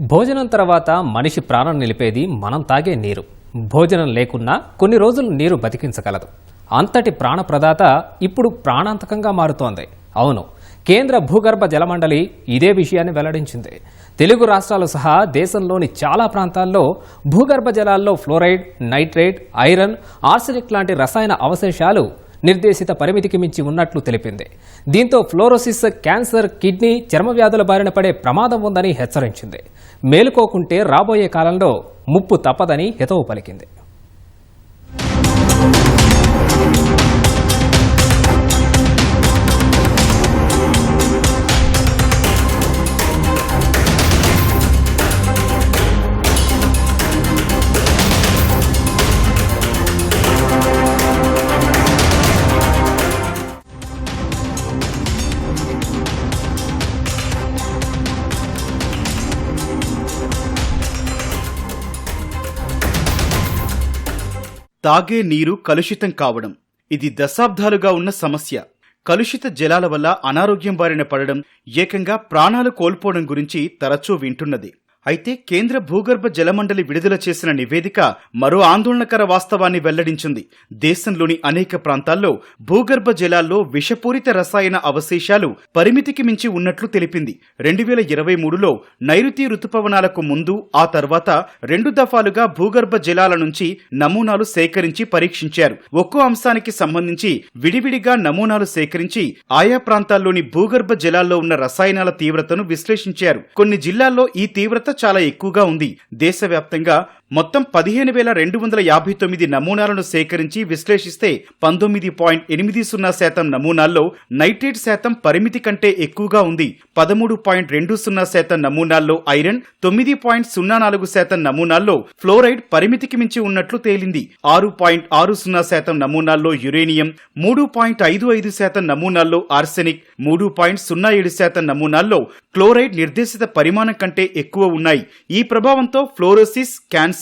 భోజనం తర్వాత మనిషి ప్రాణం నిలిపేది మనం తాగే నీరు. భోజనం లేకున్నా కొన్ని రోజులు నీరు బతికించగలదు. అంతటి ప్రాణప్రదాత ఇప్పుడు ప్రాణాంతకంగా మారుతోంది. అవును కేంద్ర భూగర్భ జలమండలి ఇదే విషయాన్ని వెల్లడించింది. తెలుగు రాష్ట్రాలు సహా దేశంలోని చాలా ప్రాంతాల్లో భూగర్భ జలాల్లో ఫ్లోరైడ్ నైట్రేట్ ఐరన్ ఆర్సెనిక్ లాంటి రసాయన అవశేషాలు నిర్దేశిత పరిమితికి మించి ఉన్నట్లు తెలిపింది. దీంతో ఫ్లోరోసిస్ క్యాన్సర్ కిడ్నీ చర్మ వ్యాధుల బారిన పడే ప్రమాదం ఉందని హెచ్చరించింది. మేలుకోకుంటే రాబోయే కాలంలో ముప్పు తప్పదని హితవు పలికింది. తాగే నీరు కలుషితం కావడం. ఇది దశాబ్దాలుగా ఉన్న సమస్య. కలుషిత జలాల వల్ల అనారోగ్యం బారిన పడడం ఏకంగా ప్రాణాలు కోల్పోవడం గురించి తరచూ వింటున్నది. అయితే కేంద్ర భూగర్భ జలమండలి విడుదల చేసిన నివేదిక మరో ఆందోళనకర వాస్తవాన్ని వెల్లడించింది. దేశంలోని అనేక ప్రాంతాల్లో భూగర్భ జలాల్లో విషపూరిత రసాయన అవశేషాలు పరిమితికి మించి ఉన్నట్లు తెలిపింది. రెండు వేల ఇరవై మూడులో నైరుతి రుతుపవనాలకు ముందు ఆ తర్వాత రెండు దఫాలుగా భూగర్భ జలాల నుంచి నమూనాలు సేకరించి పరీక్షించారు. ఒక్కో అంశానికి సంబంధించి విడివిడిగా నమూనాలు సేకరించి ఆయా ప్రాంతాల్లోని భూగర్భ జలాల్లో ఉన్న రసాయనాల తీవ్రతను విశ్లేషించారు. కొన్ని జిల్లాల్లో ఈ తీవ్రత చాలా ఎక్కువగా ఉంది. దేశవ్యాప్తంగా మొత్తం పదిహేను వేల రెండు వందల యాభై తొమ్మిది నమూనాలను సేకరించి విశ్లేషిస్తే పంతొమ్మిది పాయింట్ ఎనిమిది సున్నా శాతం నమూనాల్లో నైట్రేట్ శాతం పరిమితి కంటే ఎక్కువగా ఉంది. పదమూడు పాయింట్ రెండు సున్నా శాతం నమూనాల్లో ఐరన్ తొమ్మిది పాయింట్ సున్నా నాలుగు శాతం నమూనాల్లో ఫ్లోరైడ్ పరిమితికి మించి ఉన్నట్లు తేలింది. ఆరు పాయింట్ ఆరు సున్నా శాతం నమూనాల్లో యురేనియం మూడు పాయింట్ ఐదు ఐదు శాతం నమూనాల్లో ఆర్సెనిక్ మూడు పాయింట్ సున్నా ఏడు శాతం నమూనాల్లో క్లోరైడ్ నిర్దేశిత పరిమాణం కంటే ఎక్కువ ఉన్నాయి. ఈ ప్రభావంతో ఫ్లోరోసిస్ క్యాన్సర్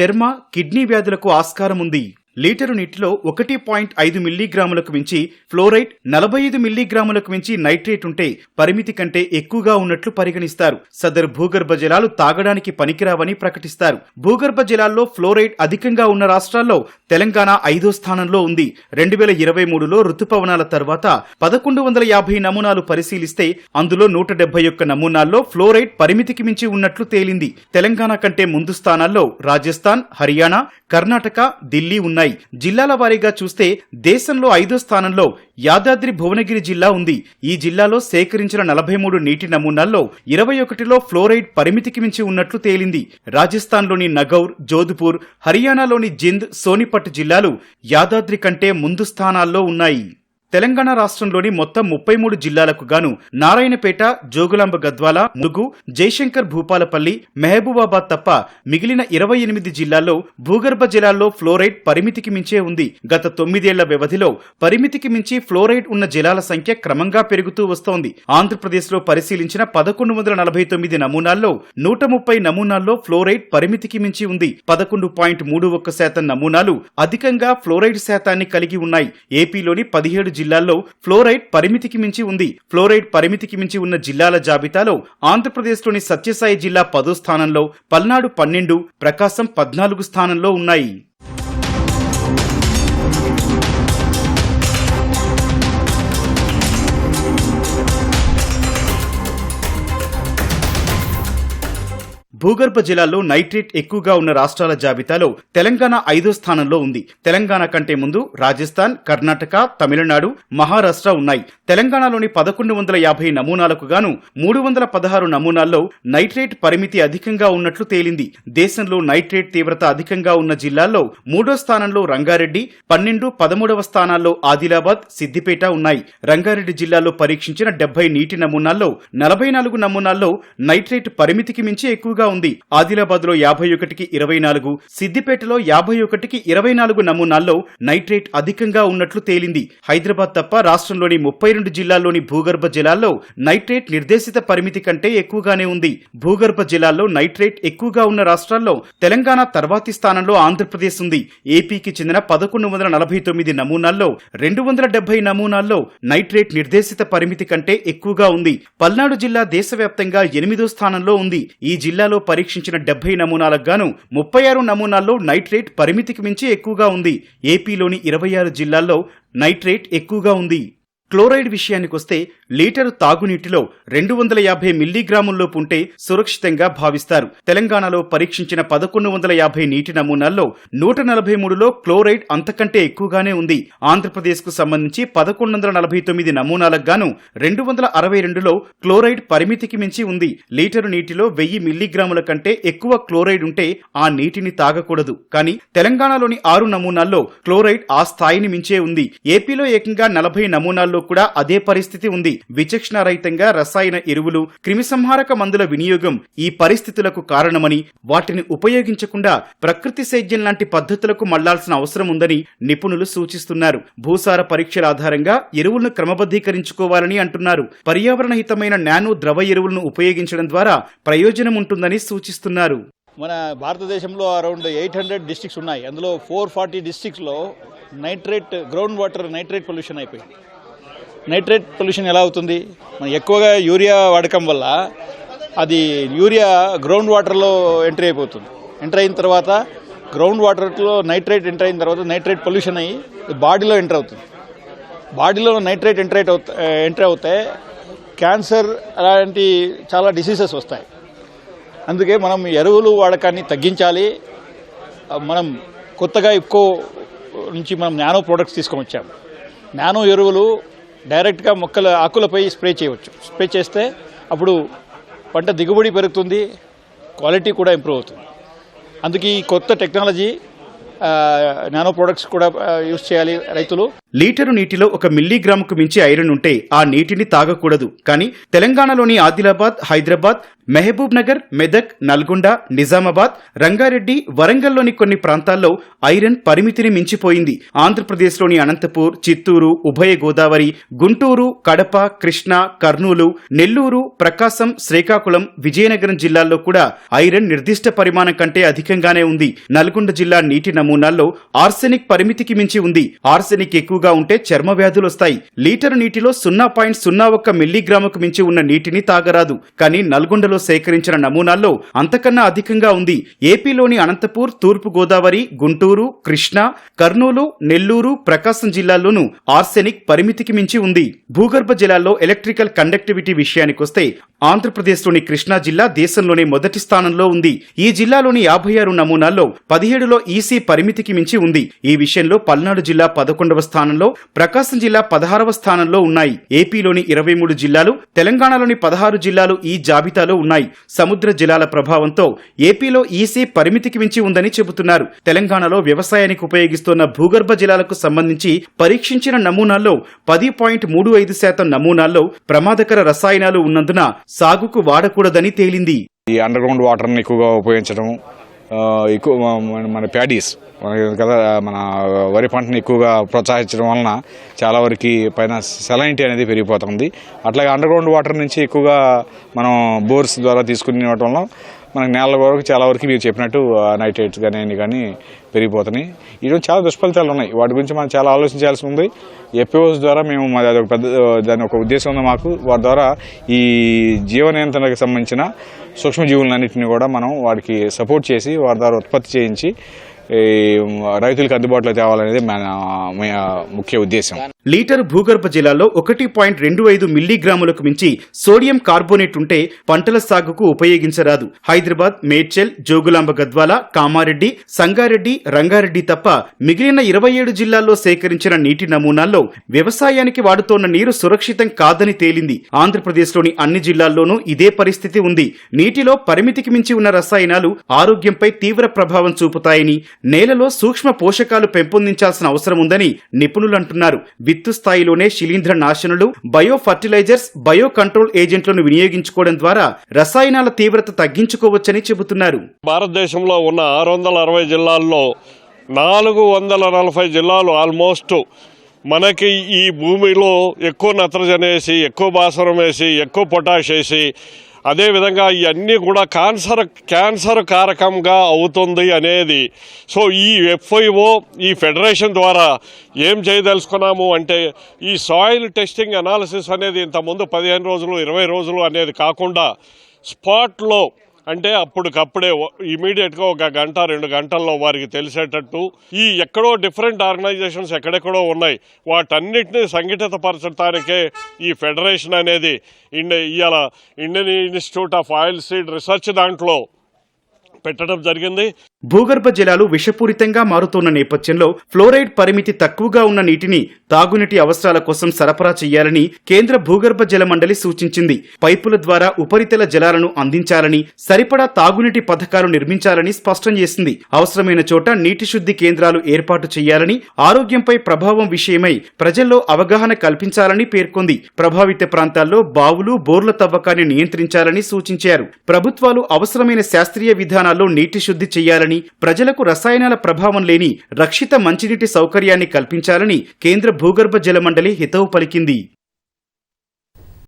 చర్మ కిడ్నీ వ్యాధులకు ఆస్కారం ఉంది. లీటరు నీటిలో ఒకటి పాయింట్ ఐదు మిల్లీగ్రాములకు మించి ఫ్లోరైడ్ నలభై ఐదు మిల్లీగ్రాములకు మించి నైట్రేట్ ఉంటే పరిమితి కంటే ఎక్కువగా ఉన్నట్లు పరిగణిస్తారు. సదరు భూగర్భ జలాలు తాగడానికి పనికిరావని ప్రకటిస్తారు. భూగర్భ జలాల్లో ఫ్లోరైడ్ అధికంగా ఉన్న రాష్ట్రాల్లో తెలంగాణ ఐదో స్థానంలో ఉంది. రెండు వేల ఇరవై మూడులో రుతుపవనాల తర్వాత పదకొండు వందల యాభై నమూనాలు పరిశీలిస్తే అందులో నూట డెబ్బై ఒక్క నమూనాల్లో ఫ్లోరైడ్ పరిమితికి మించి ఉన్నట్లు తేలింది. తెలంగాణ కంటే ముందు స్థానాల్లో రాజస్థాన్ హర్యానా కర్ణాటక ఢిల్లీ ఉన్నాయి. జిల్లాల వారీగా చూస్తే దేశంలో ఐదో స్థానంలో యాదాద్రి భువనగిరి జిల్లా ఉంది. ఈ జిల్లాలో సేకరించిన నలభై మూడు నీటి నమూనాల్లో ఇరవై ఒకటిలో ఫ్లోరైడ్ పరిమితికి మించి ఉన్నట్లు తేలింది. రాజస్థాన్లోని నగౌర్ జోధ్పూర్ హర్యానాలోని జింద్ సోనిపట్ జిల్లాలు యాదాద్రి కంటే ముందు స్థానాల్లో ఉన్నాయి. తెలంగాణ రాష్ట్రంలోని మొత్తం ముప్పై మూడు జిల్లాలకు గాను నారాయణపేట జోగులాంబ గద్వాల ములుగు జయశంకర్ భూపాలపల్లి మెహబూబాబాద్ తప్ప మిగిలిన ఇరవై ఎనిమిది జిల్లాల్లో భూగర్భ జలాల్లో ఫ్లోరైడ్ పరిమితికి మించే ఉంది. గత తొమ్మిదేళ్ళ వ్యవధిలో పరిమితికి మించి ఫ్లోరైడ్ ఉన్న జలాల సంఖ్య క్రమంగా పెరుగుతూ వస్తోంది. ఆంధ్రప్రదేశ్లో పరిశీలించిన పదకొండు వందల నలభై తొమ్మిది నమూనాల్లో నూట ముప్పై నమూనాల్లో ఫ్లోరైడ్ పరిమితికి మించి ఉంది. పదకొండు పాయింట్ మూడు ఒక్క శాతం నమూనాలు అధికంగా ఫ్లోరైడ్ శాతాన్ని కలిగి ఉన్నాయి. ఏపీలోని పదిహేడు జిల్లాల్లో ఫ్లోరైడ్ పరిమితికి మించి ఉంది. ఫ్లోరైడ్ పరిమితికి మించి ఉన్న జిల్లాల జాబితాలో ఆంధ్రప్రదేశ్లోని సత్యసాయి జిల్లా పదో స్థానంలో పల్నాడు పన్నెండు ప్రకాశం పద్నాలుగు స్థానంలో ఉన్నాయి. భూగర్భ జలాల్లో నైట్రేట్ ఎక్కువగా ఉన్న రాష్ట్రాల జాబితాలో తెలంగాణ ఐదో స్థానంలో ఉంది. తెలంగాణ కంటే ముందు రాజస్థాన్ కర్ణాటక తమిళనాడు మహారాష్ట్ర ఉన్నాయి. తెలంగాణలోని పదకొండు వందల యాభై నమూనాలకు గాను మూడు వందల పదహారు నమూనాల్లో నైట్రేట్ పరిమితి అధికంగా ఉన్నట్లు తేలింది. దేశంలో నైట్రేట్ తీవ్రత అధికంగా ఉన్న జిల్లాల్లో మూడో స్థానంలో రంగారెడ్డి పన్నెండు పదమూడవ స్థానాల్లో ఆదిలాబాద్ సిద్దిపేట ఉన్నాయి. రంగారెడ్డి జిల్లాలో పరీక్షించిన డెబ్బై నీటి నమూనాల్లో నలభై నాలుగు నమూనాల్లో నైట్రేట్ పరిమితికి మించి ఎక్కువగా ఉంది. ఆదిలాబాద్లో యాభై ఒకటికి ఇరవై నాలుగు సిద్దిపేటలో యాభై ఒకటికి ఇరవై నాలుగు నమూనాల్లో నైట్రేట్ అధికంగా ఉన్నట్లు తేలింది. హైదరాబాద్ తప్ప రాష్ట్రంలోని ముప్పై రెండు జిల్లాల్లోని భూగర్భ జలాల్లో నైట్రేట్ నిర్దేశిత పరిమితి కంటే ఎక్కువగానే ఉంది. భూగర్భ జిల్లాల్లో నైట్రేట్ ఎక్కువగా ఉన్న రాష్ట్రాల్లో తెలంగాణ తర్వాతి స్థానంలో ఆంధ్రప్రదేశ్ ఉంది. ఏపీకి చెందిన పదకొండు వందల నలభై తొమ్మిది నమూనాల్లో రెండు వందల డెబ్బై నమూనాల్లో నైట్రేట్ నిర్దేశిత పరిమితి కంటే ఎక్కువగా ఉంది. పల్నాడు జిల్లా దేశవ్యాప్తంగా ఎనిమిదో స్థానంలో ఉంది. ఈ జిల్లాలో తెలంగాణలో పరీక్షించిన డెబ్బై నమూనాలకు గాను ముప్పై ఆరు నమూనాల్లో నైట్రేట్ పరిమితికి మించి ఎక్కువగా ఉంది. ఏపీలోని ఇరవై ఆరు జిల్లాల్లో నైట్రేట్ ఎక్కువగా ఉంది. క్లోరైడ్ విషయానికొస్తే లీటరు తాగునీటిలో రెండు వందల యాభై మిల్లీగ్రాముల్లోపు ఉంటే సురక్షితంగా భావిస్తారు. తెలంగాణలో పరీక్షించిన పదకొండు వందల యాభై నీటి నమూనాల్లో నూట నలభై మూడులో క్లోరైడ్ అంతకంటే ఎక్కువగానే ఉంది. ఆంధ్రప్రదేశ్కు సంబంధించి పదకొండు వందల నలభై తొమ్మిది నమూనాలకు గాను రెండు వందల అరవై రెండులో క్లోరైడ్ పరిమితికి మించి ఉంది. లీటరు నీటిలో వెయ్యి మిల్లీగ్రాముల కంటే ఎక్కువ క్లోరైడ్ ఉంటే ఆ నీటిని తాగకూడదు. కానీ తెలంగాణలోని ఆరు నమూనాల్లో క్లోరైడ్ ఆ స్థాయిని మించే ఉంది. ఏపీలో ఏకంగా నలభై నమూనాల్లో కూడా అదే పరిస్థితి ఉంది. విచక్షణ రహితంగా రసాయన ఎరువులు క్రిమిసంహారక మందుల వినియోగం ఈ పరిస్థితులకు కారణమని వాటిని ఉపయోగించకుండా ప్రకృతి సేద్యం లాంటి పద్ధతులకు మళ్ళాల్సిన అవసరం ఉందని నిపుణులు సూచిస్తున్నారు. భూసార పరీక్షల ఆధారంగా ఎరువులను క్రమబద్ధీకరించుకోవాలని అంటున్నారు. పర్యావరణ హితమైన నానో ద్రవ ఎరువులను ఉపయోగించడం ద్వారా ప్రయోజనం ఉంటుందని సూచిస్తున్నారు. మన భారతదేశంలో అరౌండ్ ఎయిట్ హండ్రెడ్ డిస్టిక్స్ ఉన్నాయి. అందులో four forty డిస్టిక్స్లో nitrate ground water nitrate pollution అయిపోయింది. నైట్రేట్ పొల్యూషన్ ఎలా అవుతుంది? మనం ఎక్కువగా యూరియా వాడకం వల్ల అది యూరియా గ్రౌండ్ వాటర్లో ఎంట్రీ అయిపోతుంది. ఎంటర్ అయిన తర్వాత గ్రౌండ్ వాటర్లో నైట్రేట్ ఎంటర్ అయిన తర్వాత నైట్రేట్ పొల్యూషన్ అయ్యి బాడీలో ఎంటర్ అవుతుంది. బాడీలో నైట్రేట్ ఎంటర్ అవుతా ఎంటర్ అవుతే క్యాన్సర్ అలాంటి చాలా డిసీజెస్ వస్తాయి. అందుకే మనం ఎరువులు వాడకాన్ని తగ్గించాలి. మనం కొత్తగా ఎక్కువ నుంచి మనం నానో ప్రోడక్ట్స్ తీసుకొని వచ్చాము నానో ఎరువులు డైరెక్ట్గా మొక్కల ఆకులపై స్ప్రే చేయవచ్చు. స్ప్రే చేస్తే అప్పుడు పంట దిగుబడి పెరుగుతుంది క్వాలిటీ కూడా ఇంప్రూవ్ అవుతుంది. అందుకే ఈ కొత్త టెక్నాలజీ నానో ప్రోడక్ట్స్ కూడా యూస్ చేయాలి రైతులు. లీటరు నీటిలో ఒక మిల్లీగ్రాముకు మించి ఐరన్ ఉంటే ఆ నీటిని తాగకూడదు. కానీ తెలంగాణలోని ఆదిలాబాద్ హైదరాబాద్ మెహబూబ్ నగర్ మెదక్ నల్గొండ నిజామాబాద్ రంగారెడ్డి వరంగల్లోని కొన్ని ప్రాంతాల్లో ఐరన్ పరిమితిని మించిపోయింది. ఆంధ్రప్రదేశ్లోని అనంతపూర్ చిత్తూరు ఉభయ గోదావరి గుంటూరు కడప కృష్ణా కర్నూలు నెల్లూరు ప్రకాశం శ్రీకాకుళం విజయనగరం జిల్లాల్లో కూడా ఐరన్ నిర్దిష్ట పరిమాణం కంటే అధికంగానే ఉంది. నల్గొండ జిల్లా నీటి నమూనాల్లో ఆర్సెనిక్ పరిమితికి మించి ఉంది. ఆర్సెనిక్ ఎక్కువ ఎక్కువగా ఉంటే చర్మ వ్యాధులు వస్తాయి. లీటర్ నీటిలో సున్నా పాయింట్ సున్నా ఒక్క మిల్లీగ్రాముకు మించి ఉన్న నీటిని తాగరాదు. కానీ నల్గొండలో సేకరించిన నమూనాల్లో అంతకన్నా అధికంగా ఉంది. ఏపీలోని అనంతపూర్ తూర్పు గోదావరి గుంటూరు కృష్ణా కర్నూలు నెల్లూరు ప్రకాశం జిల్లాల్లోనూ ఆర్సెనిక్ పరిమితికి మించి ఉంది. భూగర్భ జలాల్లో ఎలక్ట్రికల్ కండక్టివిటీ విషయానికొస్తే ఆంధ్రప్రదేశ్లోని కృష్ణా జిల్లా దేశంలోనే మొదటి స్థానంలో ఉంది. ఈ జిల్లాలోని యాభై ఆరు నమూనాల్లో పదిహేడులో ఈసీ పరిమితికి మించి ఉంది. ఈ విషయంలో పల్నాడు జిల్లా పదకొండవ స్థానం స్థానంలో ప్రకాశం జిల్లా పదహారవ స్థానంలో ఉన్నాయి. ఏపీలోని ఇరవై మూడు జిల్లాలు తెలంగాణలోని పదహారు జిల్లాలు ఈ జాబితాలో ఉన్నాయి. సముద్ర జలాల ప్రభావంతో ఏపీలో ఈసీ పరిమితికి మించి ఉందని చెబుతున్నారు. తెలంగాణలో వ్యవసాయానికి ఉపయోగిస్తున్న భూగర్భ జలాలకు సంబంధించి పరీక్షించిన నమూనాల్లో పది పాయింట్ మూడు ఐదు శాతం నమూనాల్లో ప్రమాదకర రసాయనాలు ఉన్నందున సాగుకు వాడకూడదని తేలింది. ఈ అండర్ గ్రౌండ్ వాటర్ని ఎక్కువగా ఉపయోగించడం ఎక్కువ మన ప్యాడీస్ మన కదా మన వరి పంటని ఎక్కువగా ప్రోత్సహించడం వలన చాలా వరకు పైన సెలైంటీ అనేది పెరిగిపోతుంది. అట్లాగే అండర్ గ్రౌండ్ వాటర్ నుంచి ఎక్కువగా మనం బోర్స్ ద్వారా తీసుకుని వల్ల మనకి నేల వరకు చాలా వరకు మీరు చెప్పినట్టు నైట్రేట్స్ కానీ అన్ని కానీ పెరిగిపోతున్నాయి. ఈరోజు చాలా దుష్ఫలితాలు ఉన్నాయి. వాటి గురించి మనం చాలా ఆలోచించాల్సి ఉంది. ఎపిఓస్ ద్వారా మేము మాది అదొక పెద్ద దాని ఒక ఉద్దేశం ఉంది మాకు. వాటి ద్వారా ఈ జీవ నియంత్రణకు సంబంధించిన సూక్ష్మజీవులన్నింటినీ కూడా మనం వాటికి సపోర్ట్ చేసి వాటి ద్వారా ఉత్పత్తి చేయించి రైతులకు అందుబాటులో తేవాలనేది మన ముఖ్య ఉద్దేశం. లీటర్ భూగర్భ జలాల్లో ఒకటి పాయింట్ రెండు ఐదు మిల్లీగ్రాములకు మించి సోడియం కార్బోనేట్ ఉంటే పంటల సాగుకు ఉపయోగించరాదు. హైదరాబాద్ మేడ్చల్ జోగులాంబ గద్వాల కామారెడ్డి సంగారెడ్డి రంగారెడ్డి తప్ప మిగిలిన ఇరవై ఏడు జిల్లాల్లో సేకరించిన నీటి నమూనాల్లో వ్యవసాయానికి వాడుతోన్న నీరు సురక్షితం కాదని తేలింది. ఆంధ్రప్రదేశ్లోని అన్ని జిల్లాల్లోనూ ఇదే పరిస్థితి ఉంది. నీటిలో పరిమితికి మించి ఉన్న రసాయనాలు ఆరోగ్యంపై తీవ్ర ప్రభావం చూపుతాయని నేలలో సూక్ష్మ పోషకాలు పెంపొందించాల్సిన అవసరం ఉందని నిపుణులు అంటున్నారు. విత్తు స్థాయిలోనే శిలీంధ్ర నాశనులు బయో ఫర్టిలైజర్స్ బయో కంట్రోల్ ఏజెంట్లను వినియోగించుకోవడం ద్వారా రసాయనాల తీవ్రత తగ్గించుకోవచ్చని చెబుతున్నారు. భారతదేశంలో ఉన్న ఆరు వందల అరవై జిల్లాల్లో నాలుగు వందల నలభై జిల్లాలు ఆల్మోస్ట్ మనకి ఈ భూమిలో ఎక్కువ నత్రజని వేసి ఎక్కువ భాస్వరం వేసి ఎక్కువ పొటాష్ వేసి అదేవిధంగా ఇవన్నీ కూడా క్యాన్సర్ క్యాన్సర్ కారకంగా అవుతుంది అనేది. సో ఈ ఎఫ్ఐఓ ఈ ఫెడరేషన్ ద్వారా ఏం చేయదలుచుకున్నాము అంటే ఈ సాయిల్ టెస్టింగ్ అనాలిసిస్ అనేది ఇంతకుముందు పదిహేను రోజులు ఇరవై రోజులు అనేది కాకుండా స్పాట్లో అంటే అప్పటికప్పుడే ఇమీడియట్గా ఒక గంట రెండు గంటల్లో వారికి తెలిసేటట్టు ఈ ఎక్కడో డిఫరెంట్ ఆర్గనైజేషన్స్ ఎక్కడెక్కడో ఉన్నాయి. వాటన్నిటిని సంఘటిత పరచడానికే ఈ ఫెడరేషన్ అనేది ఇండి ఇవాళ Indian Institute of oil seed research దాంట్లో పెట్టడం జరిగింది. భూగర్భ జలాలు విషపూరితంగా మారుతున్న నేపథ్యంలో ఫ్లోరైడ్ పరిమితి తక్కువగా ఉన్న నీటిని తాగునీటి అవసరాల కోసం సరఫరా చేయాలని కేంద్ర భూగర్భ జల మండలి సూచించింది. పైపుల ద్వారా ఉపరితల జలాలను అందించాలని సరిపడా తాగునీటి పథకాలు నిర్మించాలని స్పష్టం చేసింది. అవసరమైన చోట నీటి శుద్ధి కేంద్రాలు ఏర్పాటు చేయాలని ఆరోగ్యంపై ప్రభావం విషయమై ప్రజల్లో అవగాహన కల్పించాలని పేర్కొంది. ప్రభావిత ప్రాంతాల్లో బావులు బోర్ల తవ్వకాన్ని నియంత్రించాలని సూచించారు. ప్రభుత్వాలు అవసరమైన శాస్త్రీయ విధానాల్లో నీటి శుద్ధి చేయాలని చేయాలని ప్రజలకు రసాయనాల ప్రభావం లేని రక్షిత మంచినీటి సౌకర్యాన్ని కల్పించాలని కేంద్ర భూగర్భ జల మండలి హితవు పలికింది.